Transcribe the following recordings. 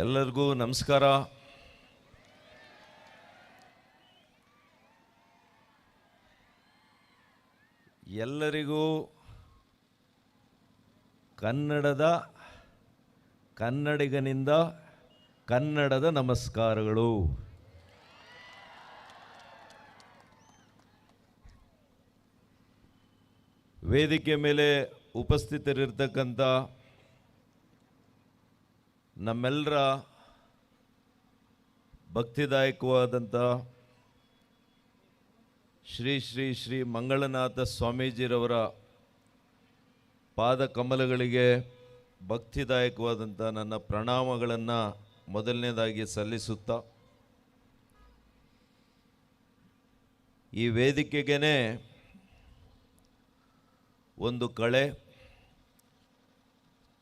ಎಲ್ಲರಿಗೂ ನಮಸ್ಕಾರ. ಎಲ್ಲರಿಗೂ ಕನ್ನಡದ ಕನ್ನಡಿಗನಿಂದ ಕನ್ನಡದ ನಮಸ್ಕಾರಗಳು. ವೇದಿಕೆ ಮೇಲೆ ಉಪಸ್ಥಿತರಿರ್ತಕ್ಕಂಥ ನಮ್ಮೆಲ್ಲರ ಭಕ್ತಿದಾಯಕವಾದಂಥ ಶ್ರೀ ಶ್ರೀ ಶ್ರೀ ಮಂಗಳನಾಥ ಸ್ವಾಮೀಜಿರವರ ಪಾದ ಕಮಲಗಳಿಗೆ ಭಕ್ತಿದಾಯಕವಾದಂಥ ನನ್ನ ಪ್ರಣಾಮಗಳನ್ನು ಮೊದಲನೇದಾಗಿ ಸಲ್ಲಿಸುತ್ತಾ, ಈ ವೇದಿಕೆಗೇ ಒಂದು ಕಳೆ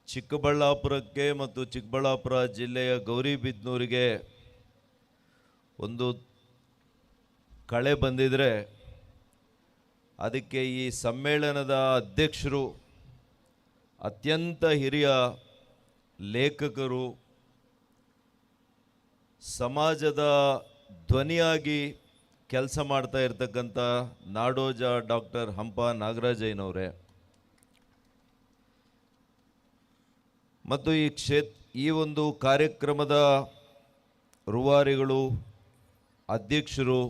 ಚಿಕ್ಕಬಳ್ಳಾಪುರಕ್ಕೆ ಮತ್ತು ಚಿಕ್ಕಬಳ್ಳಾಪುರ ಜಿಲ್ಲೆಯ ಗೌರಿಬಿದ್ನೂರಿಗೆ ಒಂದು ಕಳೆ ಬಂದಿದ್ರೆ ಅದಕ್ಕೆ ಈ ಸಮ್ಮೇಳನದ ಅಧ್ಯಕ್ಷರು ಅತ್ಯಂತ ಹಿರಿಯ ಲೇಖಕರು, ಸಮಾಜದ ಧ್ವನಿಯಾಗಿ ಕೆಲಸ ಮಾಡ್ತಾ ಇರ್ತಕ್ಕಂಥ ನಾಡೋಜ ಡಾಕ್ಟರ್ ಹಂಪ ನಾಗರಾಜಯ್ಯನವರೇ. ಮತ್ತು ಈ ಕ್ಷೇತ್, ಈ ಒಂದು ಕಾರ್ಯಕ್ರಮದ ರೂವಾರಿಗಳು, ಅಧ್ಯಕ್ಷರು,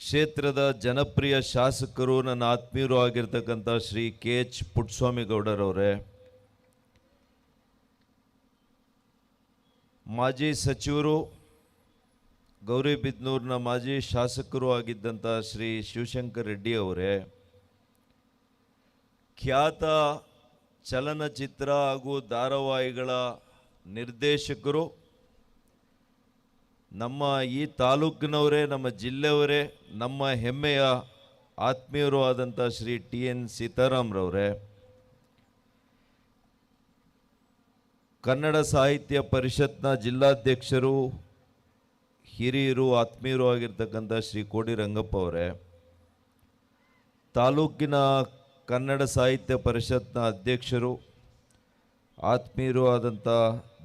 ಕ್ಷೇತ್ರದ ಜನಪ್ರಿಯ ಶಾಸಕರು, ನನ್ನ ಆತ್ಮೀಯರು ಆಗಿರ್ತಕ್ಕಂಥ ಶ್ರೀ ಕೆ ಎಚ್ ಪುಟ್ಟಸ್ವಾಮಿ ಗೌಡರವರೇ ಮಾಜಿ ಸಚಿವರು ಗೌರಿಬಿದನೂರಿನ ಮಾಜಿ ಶಾಸಕರು ಆಗಿದ್ದಂಥ ಶ್ರೀ ಶಿವಶಂಕರ್ ರೆಡ್ಡಿ ಅವರೇ, ಖ್ಯಾತ ಚಲನಚಿತ್ರ ಹಾಗೂ ಧಾರಾವಾಹಿಗಳ ನಿರ್ದೇಶಕರು, ನಮ್ಮ ಈ ತಾಲೂಕಿನವರೇ, ನಮ್ಮ ಜಿಲ್ಲೆಯವರೇ, ನಮ್ಮ ಹೆಮ್ಮೆಯ ಆತ್ಮೀಯರು ಆದಂಥ ಶ್ರೀ ಟಿ ಎನ್ ಸೀತಾರಾಮ್ರವರೇ, ಕನ್ನಡ ಸಾಹಿತ್ಯ ಪರಿಷತ್ನ ಜಿಲ್ಲಾಧ್ಯಕ್ಷರು, ಹಿರಿಯರು, ಆತ್ಮೀಯರು ಆಗಿರ್ತಕ್ಕಂಥ ಶ್ರೀ ಕೋಡಿ ರಂಗಪ್ಪ ಅವರೇ, ತಾಲೂಕಿನ ಕನ್ನಡ ಸಾಹಿತ್ಯ ಪರಿಷತ್ನ ಅಧ್ಯಕ್ಷರು, ಆತ್ಮೀಯರು ಆದಂಥ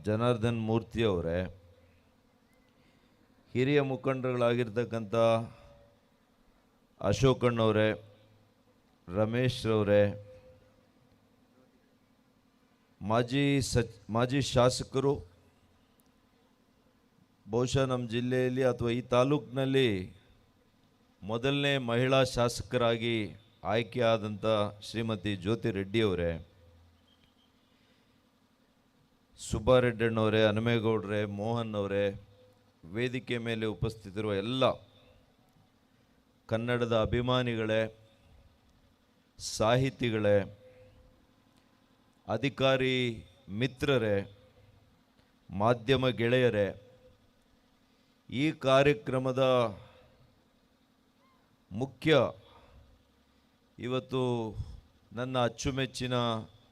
ಜನಾರ್ದನ್ ಮೂರ್ತಿ ಅವರೇ, ಹಿರಿಯ ಮುಖಂಡರುಗಳಾಗಿರ್ತಕ್ಕಂಥ ಅಶೋಕಣ್ಣವರೇ ರಮೇಶ್ರವರೇ ಮಾಜಿ ಸಚ್, ಮಾಜಿ ಶಾಸಕರು, ಬಹುಶಃ ನಮ್ಮ ಜಿಲ್ಲೆಯಲ್ಲಿ ಅಥವಾ ಈ ತಾಲೂಕಿನಲ್ಲಿ ಮೊದಲನೇ ಮಹಿಳಾ ಶಾಸಕರಾಗಿ ಆಯ್ಕೆಯಾದಂಥ ಶ್ರೀಮತಿ ಜ್ಯೋತಿ ರೆಡ್ಡಿ ಅವರೇ ಸುಬ್ಬಾರೆಡ್ಡಣ್ಣವರೇ ಹನುಮೇಗೌಡ್ರೆ ಮೋಹನ್ ಅವರೇ ವೇದಿಕೆ ಮೇಲೆ ಉಪಸ್ಥಿತಿರುವ ಎಲ್ಲ ಕನ್ನಡದ ಅಭಿಮಾನಿಗಳೇ, ಸಾಹಿತಿಗಳೇ, ಅಧಿಕಾರಿ ಮಿತ್ರರೇ, ಮಾಧ್ಯಮ ಗೆಳೆಯರೇ, ಈ ಕಾರ್ಯಕ್ರಮದ ಮುಖ್ಯ ಇವತ್ತು ನನ್ನ ಅಚ್ಚುಮೆಚ್ಚಿನ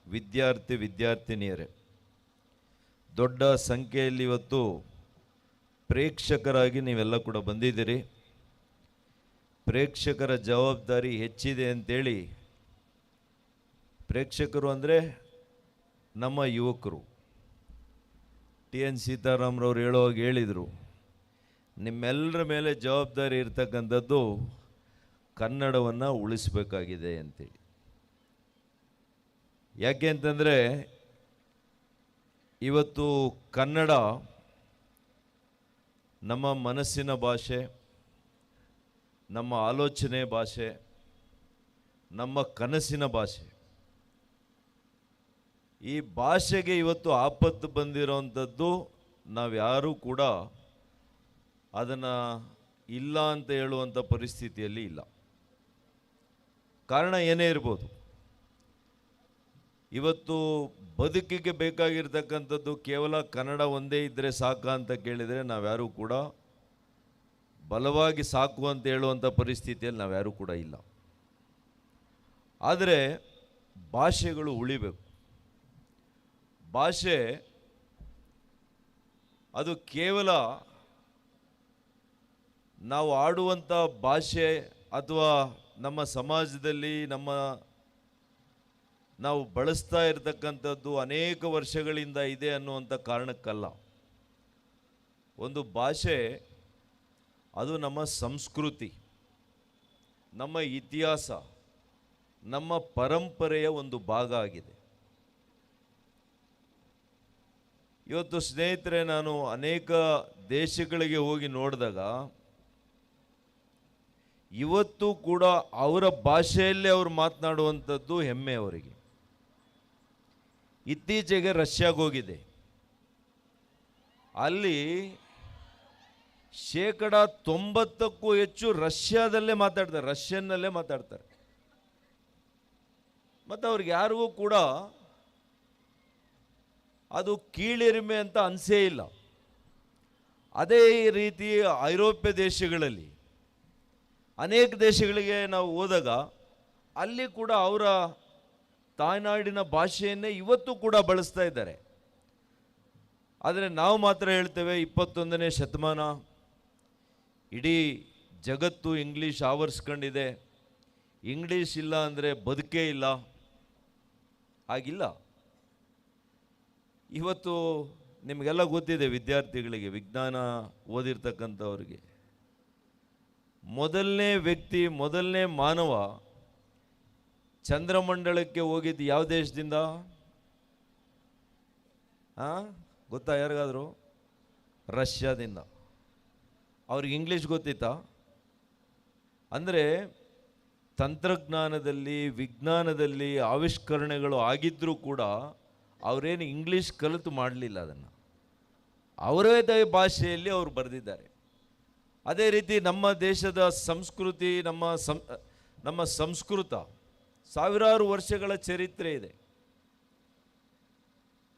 ವಿದ್ಯಾರ್ಥಿ ವಿದ್ಯಾರ್ಥಿನಿಯರೇ, ದೊಡ್ಡ ಸಂಖ್ಯೆಯಲ್ಲಿ ಇವತ್ತು ಪ್ರೇಕ್ಷಕರಾಗಿ ನೀವೆಲ್ಲ ಕೂಡ ಬಂದಿದ್ದೀರಿ. ಪ್ರೇಕ್ಷಕರ ಜವಾಬ್ದಾರಿ ಹೆಚ್ಚಿದೆ ಅಂತೇಳಿ ಪ್ರೇಕ್ಷಕರು ಅಂದರೆ ನಮ್ಮ ಯುವಕರು. ಟಿ. ಎನ್. ಸೀತಾರಾಮ್ರವ್ರು ಹೇಳುವಾಗ ಹೇಳಿದರು, ನಿಮ್ಮೆಲ್ಲರ ಮೇಲೆ ಜವಾಬ್ದಾರಿ ಇರ್ತಕ್ಕಂಥದ್ದು ಕನ್ನಡವನ್ನು ಉಳಿಸಬೇಕಾಗಿದೆ ಅಂತೇಳಿ. ಯಾಕೆ ಅಂತಂದರೆ ಇವತ್ತು ಕನ್ನಡ ನಮ್ಮ ಮನಸ್ಸಿನ ಭಾಷೆ, ನಮ್ಮ ಆಲೋಚನೆ ಭಾಷೆ, ನಮ್ಮ ಕನಸಿನ ಭಾಷೆ. ಈ ಭಾಷೆಗೆ ಇವತ್ತು ಆಪತ್ತು ಬಂದಿರೋವಂಥದ್ದು ನಾವ್ಯಾರೂ ಕೂಡ ಅದನ್ನು ಇಲ್ಲ ಅಂತ ಹೇಳುವಂಥ ಪರಿಸ್ಥಿತಿಯಲ್ಲಿ ಇಲ್ಲ. ಕಾರಣ ಏನೇ ಇರ್ಬೋದು. ಇವತ್ತು ಬದುಕಿಗೆ ಬೇಕಾಗಿರ್ತಕ್ಕಂಥದ್ದು ಕೇವಲ ಕನ್ನಡ ಒಂದೇ ಇದ್ದರೆ ಸಾಕ ಅಂತ ಕೇಳಿದರೆ ನಾವ್ಯಾರೂ ಕೂಡ ಬಲವಾಗಿ ಸಾಕು ಅಂತ ಹೇಳುವಂಥ ಪರಿಸ್ಥಿತಿಯಲ್ಲಿ ನಾವ್ಯಾರೂ ಕೂಡ ಇಲ್ಲ. ಆದರೆ ಭಾಷೆಗಳು ಉಳಿಬೇಕು. ಭಾಷೆ ಅದು ಕೇವಲ ನಾವು ಆಡುವಂಥ ಭಾಷೆ ಅಥವಾ ನಮ್ಮ ಸಮಾಜದಲ್ಲಿ ನಮ್ಮ ನಾವು ಬಳಸ್ತಾ ಇರತಕ್ಕಂಥದ್ದು ಅನೇಕ ವರ್ಷಗಳಿಂದ ಇದೆ ಅನ್ನುವಂಥ ಕಾರಣಕ್ಕಲ್ಲ. ಒಂದು ಭಾಷೆ, ಅದು ನಮ್ಮ ಸಂಸ್ಕೃತಿ, ನಮ್ಮ ಇತಿಹಾಸ, ನಮ್ಮ ಪರಂಪರೆಯ ಒಂದು ಭಾಗ ಆಗಿದೆ. ಇವತ್ತು ಸ್ನೇಹಿತರೆ, ನಾನು ಅನೇಕ ದೇಶಗಳಿಗೆ ಹೋಗಿ ನೋಡಿದಾಗ ಇವತ್ತು ಕೂಡ ಅವರ ಭಾಷೆಯಲ್ಲೇ ಅವರು ಮಾತನಾಡುವಂಥದ್ದು ಹೆಮ್ಮೆ ಅವರಿಗೆ. ಇತ್ತೀಚೆಗೆ ರಷ್ಯಾಗೆ ಹೋಗಿದೆ. ಅಲ್ಲಿ ಶೇಕಡ ತೊಂಬತ್ತಕ್ಕೂ ಹೆಚ್ಚು ರಷ್ಯಾದಲ್ಲೇ ಮಾತಾಡ್ತಾರೆ, ರಷ್ಯನ್ನಲ್ಲೇ ಮಾತಾಡ್ತಾರೆ. ಮತ್ತು ಅವ್ರಿಗೆ ಯಾರಿಗೂ ಕೂಡ ಅದು ಕೀಳಿರಿಮೆ ಅಂತ ಅನಿಸೇ ಇಲ್ಲ. ಅದೇ ರೀತಿ ಐರೋಪ್ಯ ದೇಶಗಳಲ್ಲಿ ಅನೇಕ ದೇಶಗಳಿಗೆ ನಾವು ಹೋದಾಗ ಅಲ್ಲಿ ಕೂಡ ಅವರ ತಾಯ್ನಾಡಿನ ಭಾಷೆಯನ್ನೇ ಇವತ್ತು ಕೂಡ ಬಳಸ್ತಾ ಇದ್ದಾರೆ. ಆದರೆ ನಾವು ಮಾತ್ರ ಹೇಳ್ತೇವೆ ಇಪ್ಪತ್ತೊಂದನೇ ಶತಮಾನ, ಇಡೀ ಜಗತ್ತು ಇಂಗ್ಲೀಷ್ ಆವರಿಸ್ಕೊಂಡಿದೆ. ಇಂಗ್ಲೀಷ್ ಇಲ್ಲ ಅಂದರೆ ಬದುಕೇ ಇಲ್ಲ. ಆಗಿಲ್ಲ ಇವತ್ತು ನಿಮಗೆಲ್ಲ ಗೊತ್ತಿದೆ ವಿದ್ಯಾರ್ಥಿಗಳಿಗೆ, ವಿಜ್ಞಾನ ಓದಿರ್ತಕ್ಕಂಥವ್ರಿಗೆ. ಮೊದಲನೇ ವ್ಯಕ್ತಿ, ಮೊದಲನೇ ಮಾನವ ಚಂದ್ರಮಂಡಲಕ್ಕೆ ಹೋಗಿದ್ದು ಯಾವ ದೇಶದಿಂದ? ಹಾಂ ಗೊತ್ತಾ ಯಾರಿಗಾದ್ರು? ರಷ್ಯಾದಿಂದ. ಅವ್ರಿಗೆ ಇಂಗ್ಲೀಷ್ ಗೊತ್ತಿತ್ತಾ? ಅಂದರೆ ತಂತ್ರಜ್ಞಾನದಲ್ಲಿ, ವಿಜ್ಞಾನದಲ್ಲಿ ಆವಿಷ್ಕರಣೆಗಳು ಆಗಿದ್ದರೂ ಕೂಡ ಅವರೇನು ಇಂಗ್ಲೀಷ್ ಕಲಿತು ಮಾಡಲಿಲ್ಲ ಅದನ್ನು. ಅವರದೇ ಭಾಷೆಯಲ್ಲಿ ಅವರು ಬರೆದಿದ್ದಾರೆ. ಅದೇ ರೀತಿ ನಮ್ಮ ದೇಶದ ಸಂಸ್ಕೃತಿ, ನಮ್ಮ ಸಂ, ನಮ್ಮ ಸಂಸ್ಕೃತ ಸಾವಿರಾರು ವರ್ಷಗಳ ಚರಿತ್ರೆ ಇದೆ.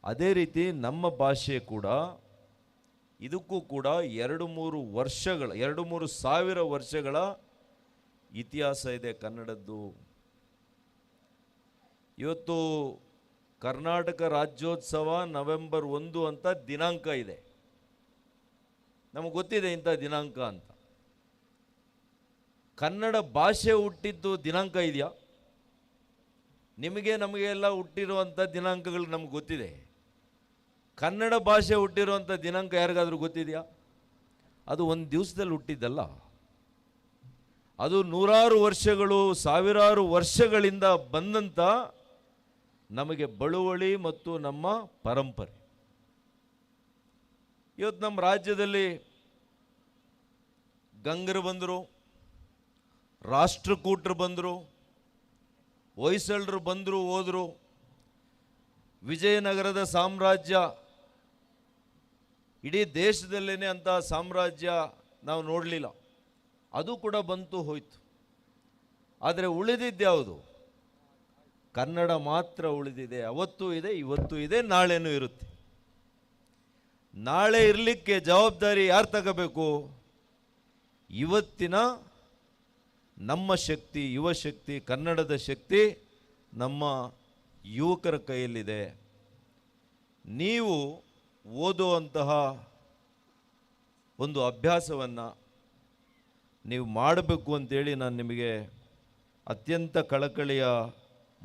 ಅದೇ ರೀತಿ ನಮ್ಮ ಭಾಷೆ ಕೂಡ ಇದಕ್ಕೂ ಕೂಡ ಎರಡು ಮೂರು ವರ್ಷಗಳ, ಎರಡು ಮೂರು ಸಾವಿರ ವರ್ಷಗಳ ಇತಿಹಾಸ ಇದೆ ಕನ್ನಡದ್ದು. ಇವತ್ತು ಕರ್ನಾಟಕ ರಾಜ್ಯೋತ್ಸವ ನವೆಂಬರ್ ಒಂದು ಅಂತ ದಿನಾಂಕ ಇದೆ. ನಮಗೆ ಗೊತ್ತಿದೆ ಇಂಥ ದಿನಾಂಕ ಅಂತ. ಕನ್ನಡ ಭಾಷೆ ಹುಟ್ಟಿದ್ದು ದಿನಾಂಕ ಇದೆಯಾ? ನಿಮಗೆ ನಮಗೆ ಎಲ್ಲ ಹುಟ್ಟಿರುವಂಥ ದಿನಾಂಕಗಳು ನಮ್ಗೆ ಗೊತ್ತಿದೆ. ಕನ್ನಡ ಭಾಷೆ ಹುಟ್ಟಿರುವಂಥ ದಿನಾಂಕ ಯಾರಿಗಾದರೂ ಗೊತ್ತಿದೆಯಾ? ಅದು ಒಂದು ದಿವಸದಲ್ಲಿ ಹುಟ್ಟಿದ್ದಲ್ಲ. ಅದು ನೂರಾರು ವರ್ಷಗಳು, ಸಾವಿರಾರು ವರ್ಷಗಳಿಂದ ಬಂದಂಥ ನಮಗೆ ಬಳುವಳಿ ಮತ್ತು ನಮ್ಮ ಪರಂಪರೆ. ಇವತ್ತು ನಮ್ಮ ರಾಜ್ಯದಲ್ಲಿ ಗಂಗರು ಬಂದರು, ರಾಷ್ಟ್ರಕೂಟರು ಬಂದರು, ಹೊಯ್ಸಳರು ಬಂದರು, ಹೋದರು. ವಿಜಯನಗರದ ಸಾಮ್ರಾಜ್ಯ ಇಡೀ ದೇಶದಲ್ಲೇ ಅಂತ ಸಾಮ್ರಾಜ್ಯ ನಾವು ನೋಡಲಿಲ್ಲ. ಅದು ಕೂಡ ಬಂತು ಹೋಯ್ತು. ಆದರೆ ಉಳಿದಿದ್ದ್ಯಾವುದು ಕನ್ನಡ ಮಾತ್ರ ಉಳಿದಿದೆ. ಅವತ್ತೂ ಇದೆ, ಇವತ್ತೂ ಇದೆ, ನಾಳೆನೂ ಇರುತ್ತೆ. ನಾಳೆ ಇರಲಿಕ್ಕೆ ಜವಾಬ್ದಾರಿ ಯಾರು ತಗೋಬೇಕು? ಇವತ್ತಿನ ನಮ್ಮ ಶಕ್ತಿ, ಯುವ ಶಕ್ತಿ, ಕನ್ನಡದ ಶಕ್ತಿ ನಮ್ಮ ಯುವಕರ ಕೈಯಲ್ಲಿದೆ. ನೀವು ಓದುವಂತಹ ಒಂದು ಅಭ್ಯಾಸವನ್ನು ನೀವು ಮಾಡಬೇಕು ಅಂತೇಳಿ ನಾನು ನಿಮಗೆ ಅತ್ಯಂತ ಕಳಕಳಿಯ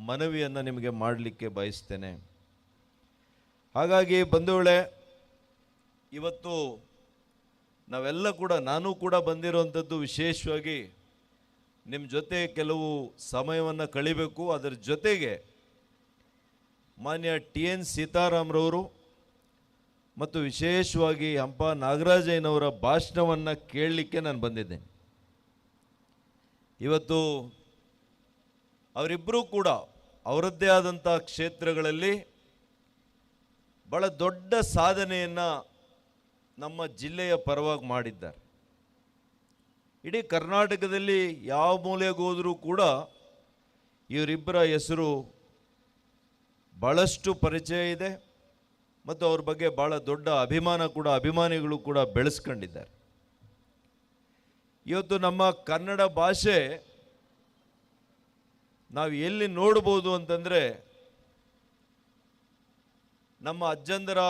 ಮನವಿಯನ್ನು ನಿಮಗೆ ಮಾಡಲಿಕ್ಕೆ ಬಯಸ್ತೇನೆ. ಹಾಗಾಗಿ ಬಂಧುಗಳೇ ಇವತ್ತು ನಾವೆಲ್ಲ ಕೂಡ, ನಾನು ಕೂಡ ಬಂದಿರುವಂಥದ್ದು ವಿಶೇಷವಾಗಿ ನಿಮ್ಮ ಜೊತೆ ಕೆಲವು ಸಮಯವನ್ನು ಕಳಿಬೇಕು. ಅದರ ಜೊತೆಗೆ ಮಾನ್ಯ ಟಿ ಎನ್ ಸೀತಾರಾಮ್ರವರು ಮತ್ತು ವಿಶೇಷವಾಗಿ ಹಂಪ ನಾಗರಾಜಯ್ಯನವರ ಭಾಷಣವನ್ನು ಕೇಳಲಿಕ್ಕೆ ನಾನು ಬಂದಿದ್ದೇನೆ ಇವತ್ತು ಅವರಿಬ್ಬರೂ ಕೂಡ ಅವರದ್ದೇ ಆದಂಥ ಕ್ಷೇತ್ರಗಳಲ್ಲಿ ಬಹಳ ದೊಡ್ಡ ಸಾಧನೆಯನ್ನು ನಮ್ಮ ಜಿಲ್ಲೆಯ ಪರವಾಗಿ ಮಾಡಿದ್ದಾರೆ. ಇಡೀ ಕರ್ನಾಟಕದಲ್ಲಿ ಯಾವ ಮೂಲೆಗೆ ಹೋದರೂ ಕೂಡ ಇವರಿಬ್ಬರ ಹೆಸರು ಭಾಳಷ್ಟು ಪರಿಚಯ ಇದೆ ಮತ್ತು ಅವ್ರ ಬಗ್ಗೆ ಭಾಳ ದೊಡ್ಡ ಅಭಿಮಾನ ಕೂಡ, ಅಭಿಮಾನಿಗಳು ಕೂಡ ಬೆಳೆಸ್ಕೊಂಡಿದ್ದಾರೆ. ಇವತ್ತು ನಮ್ಮ ಕನ್ನಡ ಭಾಷೆ ನಾವು ಎಲ್ಲಿ ನೋಡ್ಬೋದು ಅಂತಂದರೆ ನಮ್ಮ ಅಜ್ಜಂದರ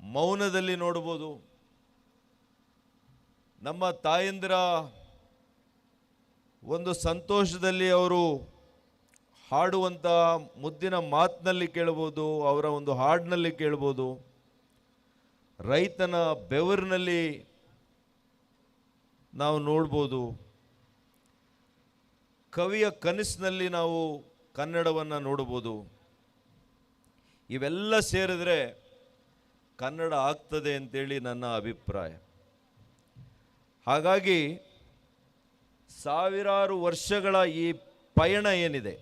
ಮೌನದಲ್ಲಿ ನೋಡ್ಬೋದು. ನಮ್ಮ ತಾಯಂದಿರ ಒಂದು ಸಂತೋಷದಲ್ಲಿ ಅವರು ಹಾಡುವಂಥ ಮುದ್ದಿನ ಮಾತಿನಲ್ಲಿ ಕೇಳ್ಬೋದು, ಅವರ ಒಂದು ಹಾಡಿನಲ್ಲಿ ಕೇಳ್ಬೋದು. ರೈತನ ಬೆವರಿನಲ್ಲಿ ನಾವು ನೋಡ್ಬೋದು. ಕವಿಯ ಕನಸಿನಲ್ಲಿ ನಾವು ಕನ್ನಡವನ್ನು ನೋಡ್ಬೋದು. ಇವೆಲ್ಲ ಸೇರಿದ್ರೆ ಕನ್ನಡ ಆಗ್ತದೆ ಅಂತೇಳಿ ನನ್ನ ಅಭಿಪ್ರಾಯ. ಹಾಗಾಗಿ ಸಾವಿರಾರು ವರ್ಷಗಳ ಈ ಪಯಣ ಏನಿದೆ,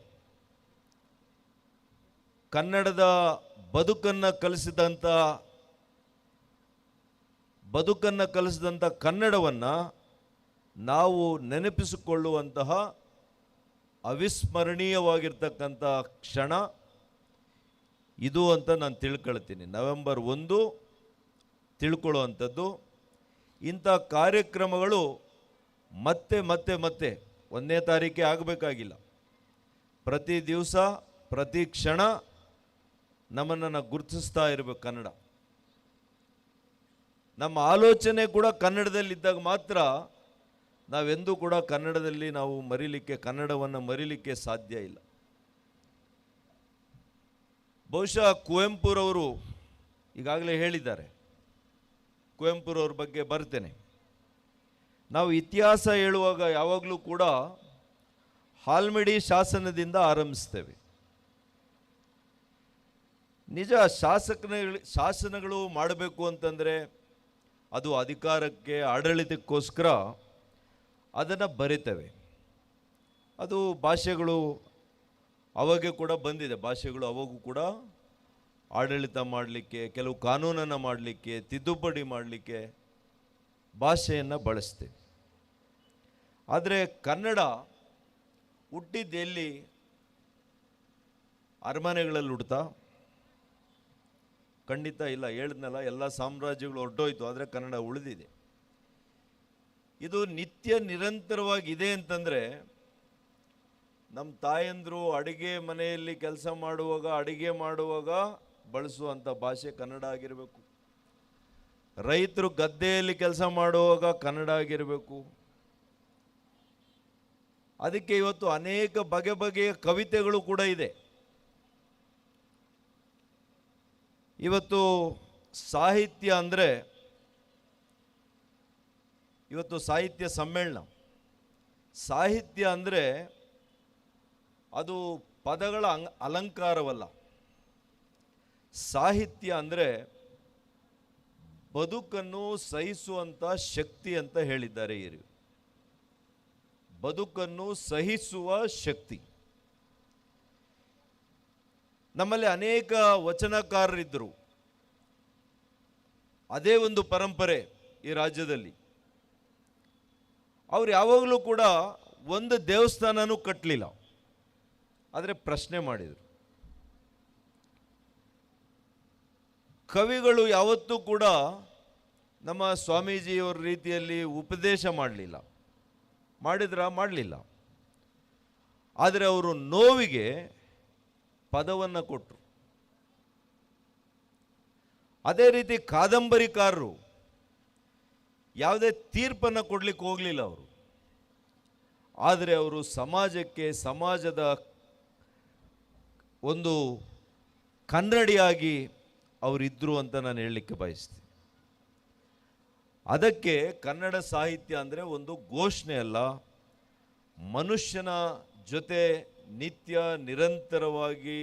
ಕನ್ನಡದ ಬದುಕನ್ನು ಕಲಿಸಿದಂಥ ಬದುಕನ್ನು ಕಲಿಸಿದಂಥ ಕನ್ನಡವನ್ನು ನಾವು ನೆನಪಿಸಿಕೊಳ್ಳುವಂತಹ ಅವಿಸ್ಮರಣೀಯವಾಗಿರ್ತಕ್ಕಂಥ ಕ್ಷಣ. ಇದು ಅಂತ ನಾನು ತಿಳ್ಕೊಳ್ತೀನಿ. ನವೆಂಬರ್ ಒಂದು ತಿಳ್ಕೊಳ್ಳುವಂಥದ್ದು. ಇಂಥ ಕಾರ್ಯಕ್ರಮಗಳು ಮತ್ತೆ ಮತ್ತೆ ಮತ್ತೆ ಒಂದನೇ ತಾರೀಕೆ ಆಗಬೇಕಾಗಿಲ್ಲ. ಪ್ರತಿ ದಿವಸ, ಪ್ರತಿ ಕ್ಷಣ ನಮ್ಮನ್ನು ಗುರುತಿಸ್ತಾ ಇರಬೇಕು ಕನ್ನಡ. ನಮ್ಮ ಆಲೋಚನೆ ಕೂಡ ಕನ್ನಡದಲ್ಲಿದ್ದಾಗ ಮಾತ್ರ ನಾವೆಂದೂ ಕೂಡ ಕನ್ನಡದಲ್ಲಿ ನಾವು ಮರಿಲಿಕ್ಕೆ, ಕನ್ನಡವನ್ನು ಮರಿಲಿಕ್ಕೆ ಸಾಧ್ಯ ಇಲ್ಲ. ಬಹುಶಃ ಕುವೆಂಪುರವರು ಈಗಾಗಲೇ ಹೇಳಿದ್ದಾರೆ. ಕುವೆಂಪುರವ್ರ ಬಗ್ಗೆ ಬರ್ತೇನೆ. ನಾವು ಇತಿಹಾಸ ಹೇಳುವಾಗ ಯಾವಾಗಲೂ ಕೂಡ ಹಾಲ್ಮಿಡಿ ಶಾಸನದಿಂದ ಆರಂಭಿಸ್ತೇವೆ. ನಿಜ ಶಾಸಕನ ಶಾಸನಗಳು ಮಾಡಬೇಕು ಅಂತಂದರೆ ಅದು ಅಧಿಕಾರಕ್ಕೆ, ಆಡಳಿತಕ್ಕೋಸ್ಕರ ಅದನ್ನು ಬರಿತೇವೆ. ಅದು ಭಾಷೆಗಳು ಅವಾಗೆ ಕೂಡ ಬಂದಿದೆ. ಭಾಷೆಗಳು ಅವಾಗೂ ಕೂಡ ಆಡಳಿತ ಮಾಡಲಿಕ್ಕೆ, ಕೆಲವು ಕಾನೂನನ್ನು ಮಾಡಲಿಕ್ಕೆ, ತಿದ್ದುಪಡಿ ಮಾಡಲಿಕ್ಕೆ ಭಾಷೆಯನ್ನು ಬಳಸ್ತೇವೆ. ಆದರೆ ಕನ್ನಡ ಹುಟ್ಟಿದ್ದೆಲ್ಲಿ? ಅರಮನೆಗಳಲ್ಲಿ ಹುಡ್ತಾ ಖಂಡಿತ ಇಲ್ಲ. ಹೇಳಿದ್ನಲ್ಲ, ಎಲ್ಲ ಸಾಮ್ರಾಜ್ಯಗಳು ಹೊರಟೋಯ್ತು ಆದರೆ ಕನ್ನಡ ಉಳಿದಿದೆ. ಇದು ನಿತ್ಯ ನಿರಂತರವಾಗಿದೆ ಅಂತಂದರೆ ನಮ್ಮ ತಾಯಂದರು ಅಡುಗೆ ಮನೆಯಲ್ಲಿ ಕೆಲಸ ಮಾಡುವಾಗ, ಅಡುಗೆ ಮಾಡುವಾಗ ಬಳಸುವಂಥ ಭಾಷೆ ಕನ್ನಡ ಆಗಿರಬೇಕು. ರೈತರು ಗದ್ದೆಯಲ್ಲಿ ಕೆಲಸ ಮಾಡುವಾಗ ಕನ್ನಡ ಆಗಿರಬೇಕು. ಅದಕ್ಕೆ ಇವತ್ತು ಅನೇಕ ಬಗೆ ಬಗೆಯ ಕವಿತೆಗಳು ಕೂಡ ಇದೆ. ಇವತ್ತು ಸಾಹಿತ್ಯ ಅಂದರೆ, ಇವತ್ತು ಸಾಹಿತ್ಯ ಸಮ್ಮೇಳನ. ಸಾಹಿತ್ಯ ಅಂದರೆ ಅದು ಪದಗಳ ಅಂಗ್ ಅಲಂಕಾರವಲ್ಲ. ಸಾಹಿತ್ಯ ಅಂದರೆ ಬದುಕನ್ನು ಸಹಿಸುವಂಥ ಶಕ್ತಿ ಅಂತ ಹೇಳಿದ್ದಾರೆ ಇವರು ಬದುಕನ್ನು ಸಹಿಸುವ ಶಕ್ತಿ. ನಮ್ಮಲ್ಲಿ ಅನೇಕ ವಚನಕಾರರಿದ್ದರು. ಅದೇ ಒಂದು ಪರಂಪರೆ ಈ ರಾಜ್ಯದಲ್ಲಿ. ಅವ್ರು ಯಾವಾಗಲೂ ಕೂಡ ಒಂದು ದೇವಸ್ಥಾನನೂ ಕಟ್ಟಲಿಲ್ಲ ಆದರೆ ಪ್ರಶ್ನೆ ಮಾಡಿದರು. ಕವಿಗಳು ಯಾವತ್ತೂ ಕೂಡ ನಮ್ಮ ಸ್ವಾಮೀಜಿಯವರ ರೀತಿಯಲ್ಲಿ ಉಪದೇಶ ಮಾಡಲಿಲ್ಲ. ಮಾಡಿದ್ರ? ಮಾಡಲಿಲ್ಲ. ಆದರೆ ಅವರು ನೋವಿಗೆ ಪದವನ್ನು ಕೊಟ್ಟರು ಅದೇ ರೀತಿ ಕಾದಂಬರಿಕಾರರು ಯಾವುದೇ ತೀರ್ಪನ್ನು ಕೊಡಲಿಕ್ಕೆ ಹೋಗಲಿಲ್ಲ ಅವರು. ಆದರೆ ಅವರು ಸಮಾಜಕ್ಕೆ, ಸಮಾಜದ ಒಂದು ಕನ್ನಡಿಯಾಗಿ ಅವರಿದ್ದರು ಅಂತ ನಾನು ಹೇಳಲಿಕ್ಕೆ ಬಯಸ್ತೀನಿ. ಅದಕ್ಕೆ ಕನ್ನಡ ಸಾಹಿತ್ಯ ಅಂದರೆ ಒಂದು ಘೋಷಣೆ ಅಲ್ಲ, ಮನುಷ್ಯನ ಜೊತೆ ನಿತ್ಯ ನಿರಂತರವಾಗಿ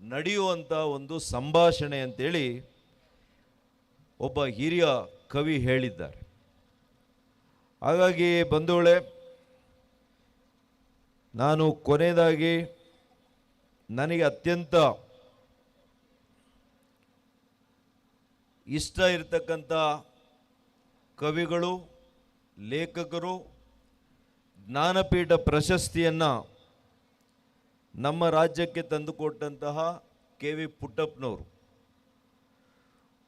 ನಡೆಯುವಂಥ ಒಂದು ಸಂಭಾಷಣೆ ಅಂತೇಳಿ ಒಬ್ಬ ಹಿರಿಯ ಕವಿ ಹೇಳಿದ್ದಾರೆ. ಹಾಗಾಗಿ ಬಂಧುಗಳೇ, ನಾನು ಕೊನೆಯದಾಗಿ ನನಗೆ ಅತ್ಯಂತ ಇಷ್ಟ ಇರತಕ್ಕಂಥ ಕವಿಗಳು, ಲೇಖಕರು, ಜ್ಞಾನಪೀಠ ಪ್ರಶಸ್ತಿಯನ್ನು ನಮ್ಮ ರಾಜ್ಯಕ್ಕೆ ತಂದುಕೊಟ್ಟಂತಹ ಕೆ ವಿ ಪುಟ್ಟಪ್ಪನವರು.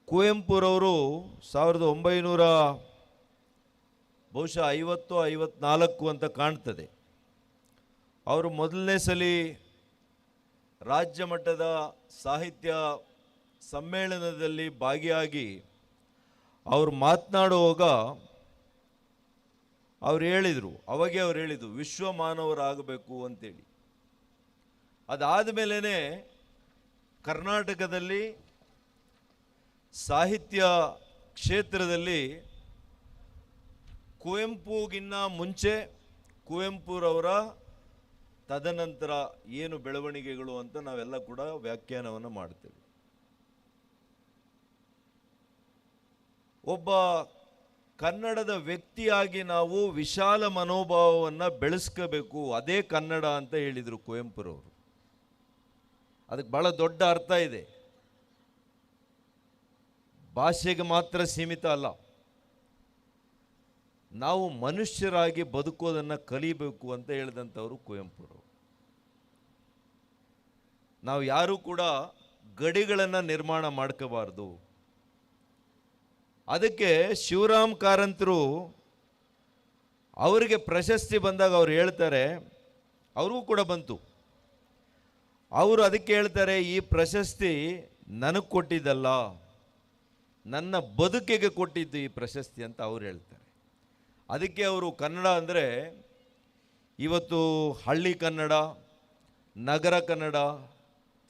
ಕುವೆಂಪುರವರು ಸಾವಿರದ ಒಂಬೈನೂರ ಬಹುಶಃ ಐವತ್ತು, ಐವತ್ನಾಲ್ಕು ಅಂತ ಕಾಣ್ತದೆ. ಅವರು ಮೊದಲನೇ ಸಲ ರಾಜ್ಯ ಮಟ್ಟದ ಸಾಹಿತ್ಯ ಸಮ್ಮೇಳನದಲ್ಲಿ ಭಾಗಿಯಾಗಿ ಅವರು ಮಾತನಾಡುವಾಗ ಅವ್ರು ಹೇಳಿದರು. ಅವಾಗೆ ಅವ್ರು ಹೇಳಿದರು ವಿಶ್ವ ಮಾನವರಾಗಬೇಕು ಅಂತೇಳಿ. ಅದಾದ ಮೇಲೇ ಕರ್ನಾಟಕದಲ್ಲಿ ಸಾಹಿತ್ಯ ಕ್ಷೇತ್ರದಲ್ಲಿ ಕುವೆಂಪುಗಿನ್ನ ಮುಂಚೆ ಕುವೆಂಪುರವರ ತದನಂತರ ಏನು ಬೆಳವಣಿಗೆಗಳು ಅಂತ ನಾವೆಲ್ಲ ಕೂಡ ವ್ಯಾಖ್ಯಾನವನ್ನು ಮಾಡ್ತೇವೆ. ಒಬ್ಬ ಕನ್ನಡದ ವ್ಯಕ್ತಿಯಾಗಿ ನಾವು ವಿಶಾಲ ಮನೋಭಾವವನ್ನು ಬೆಳೆಸ್ಕೋಬೇಕು, ಅದೇ ಕನ್ನಡ ಅಂತ ಹೇಳಿದರು ಕುವೆಂಪುರವರು. ಅದಕ್ಕೆ ಬಹಳ ದೊಡ್ಡ ಅರ್ಥ ಇದೆ. ಭಾಷೆಗೆ ಮಾತ್ರ ಸೀಮಿತ ಅಲ್ಲ. ನಾವು ಮನುಷ್ಯರಾಗಿ ಬದುಕೋದನ್ನು ಕಲಿಬೇಕು ಅಂತ ಹೇಳಿದಂಥವರು ಕುವೆಂಪುರವರು. ನಾವು ಯಾರೂ ಕೂಡ ಗಡಿಗಳನ್ನು ನಿರ್ಮಾಣ ಮಾಡ್ಕೋಬಾರ್ದು. ಅದಕ್ಕೆ ಶಿವರಾಮ್ ಕಾರಂತರು ಅವರಿಗೆ ಪ್ರಶಸ್ತಿ ಬಂದಾಗ ಅವ್ರು ಹೇಳ್ತಾರೆ, ಅವ್ರಿಗೂ ಕೂಡ ಬಂತು. ಅವರು ಅದಕ್ಕೆ ಹೇಳ್ತಾರೆ, ಈ ಪ್ರಶಸ್ತಿ ನನಗೆ ಕೊಟ್ಟಿದ್ದಲ್ಲ, ನನ್ನ ಬದುಕಿಗೆ ಕೊಟ್ಟಿದ್ದು ಈ ಪ್ರಶಸ್ತಿ ಅಂತ ಅವ್ರು ಹೇಳ್ತಾರೆ. ಅದಕ್ಕೆ ಅವರು ಕನ್ನಡ ಅಂದರೆ, ಇವತ್ತು ಹಳ್ಳಿ ಕನ್ನಡ, ನಗರ ಕನ್ನಡ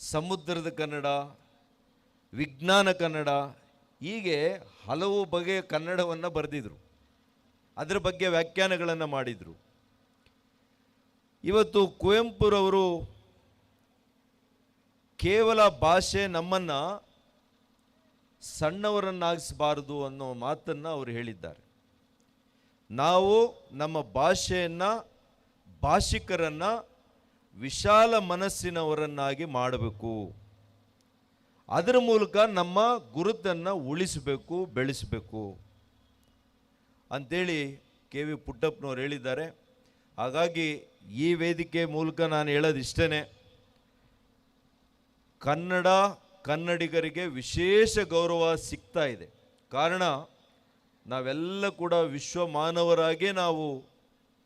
ಸಮುದ್ರದ ಕನ್ನಡ, ವಿಜ್ಞಾನ ಕನ್ನಡ, ಹೀಗೆ ಹಲವು ಬಗೆಯ ಕನ್ನಡವನ್ನು ಬರೆದಿದ್ರು. ಅದರ ಬಗ್ಗೆ ವ್ಯಾಖ್ಯಾನಗಳನ್ನು ಮಾಡಿದರು. ಇವತ್ತು ಕುವೆಂಪುರವರು ಕೇವಲ ಭಾಷೆ ನಮ್ಮನ್ನು ಸಣ್ಣವರನ್ನಾಗಿಸಬಾರದು ಅನ್ನೋ ಮಾತನ್ನು ಅವರು ಹೇಳಿದ್ದಾರೆ. ನಾವು ನಮ್ಮ ಭಾಷೆಯನ್ನು ಭಾಷಿಕರನ್ನು ವಿಶಾಲ ಮನಸ್ಸಿನವರನ್ನಾಗಿ ಮಾಡಬೇಕು. ಅದರ ಮೂಲಕ ನಮ್ಮ ಗುರುತನ್ನು ಉಳಿಸಬೇಕು, ಬೆಳೆಸಬೇಕು. ಅಂಥೇಳಿ ಕೆ. ವಿ. ಪುಟ್ಟಪ್ಪನವ್ರು ಹೇಳಿದ್ದಾರೆ. ಹಾಗಾಗಿ ಈ ವೇದಿಕೆ ಮೂಲಕ ನಾನು ಹೇಳೋದು ಇಷ್ಟೇ ಕನ್ನಡ ಕನ್ನಡಿಗರಿಗೆ ವಿಶೇಷ ಗೌರವ ಸಿಗ್ತಾ ಇದೆ. ಕಾರಣ ನಾವೆಲ್ಲ ಕೂಡ ವಿಶ್ವ ಮಾನವರಾಗೇ ನಾವು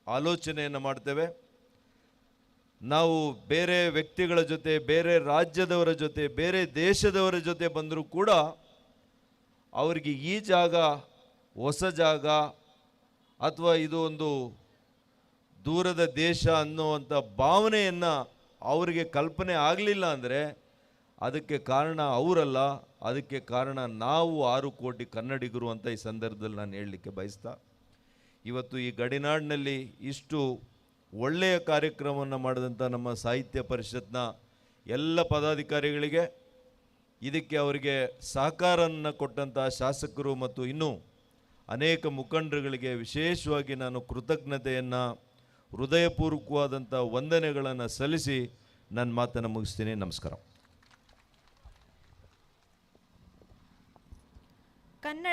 ಆಲೋಚನೆಯನ್ನು ಮಾಡ್ತೇವೆ. ನಾವು ಬೇರೆ ವ್ಯಕ್ತಿಗಳ ಜೊತೆ, ಬೇರೆ ರಾಜ್ಯದವರ ಜೊತೆ, ಬೇರೆ ದೇಶದವರ ಜೊತೆ ಬಂದರೂ ಕೂಡ ಅವರಿಗೆ ಈ ಜಾಗ, ಹೊಸ ಜಾಗ ಅಥವಾ ಇದು ಒಂದು ದೂರದ ದೇಶ ಅನ್ನುವಂಥ ಭಾವನೆಯನ್ನು ಅವರಿಗೆ ಕಲ್ಪನೆ ಆಗಲಿಲ್ಲ ಅಂದರೆ ಅದಕ್ಕೆ ಕಾರಣ ಅವರಲ್ಲ. ಅದಕ್ಕೆ ಕಾರಣ ನಾವು ಆರು ಕೋಟಿ ಕನ್ನಡಿಗರು ಅಂತ ಈ ಸಂದರ್ಭದಲ್ಲಿ ನಾನು ಹೇಳಲಿಕ್ಕೆ ಬಯಸ್ತಾ. ಇವತ್ತು ಈ ಗಡಿನಾಡಿನಲ್ಲಿ ಇಷ್ಟು ಒಳ್ಳೆಯ ಕಾರ್ಯಕ್ರಮವನ್ನು ಮಾಡಿದಂಥ ನಮ್ಮ ಸಾಹಿತ್ಯ ಪರಿಷತ್ನ ಎಲ್ಲ ಪದಾಧಿಕಾರಿಗಳಿಗೆ ಇದಕ್ಕೆ ಅವರಿಗೆ ಸಹಕಾರವನ್ನು ಕೊಟ್ಟಂಥ ಶಾಸಕರು ಮತ್ತು ಇನ್ನೂ ಅನೇಕ ಮುಖಂಡರುಗಳಿಗೆ ವಿಶೇಷವಾಗಿ ನಾನು ಕೃತಜ್ಞತೆಯನ್ನು, ಹೃದಯಪೂರ್ವಕವಾದಂಥ ವಂದನೆಗಳನ್ನು ಸಲ್ಲಿಸಿ ನನ್ನ ಮಾತನ್ನು ಮುಗಿಸ್ತೀನಿ. ನಮಸ್ಕಾರ. ಕನ್ನಡ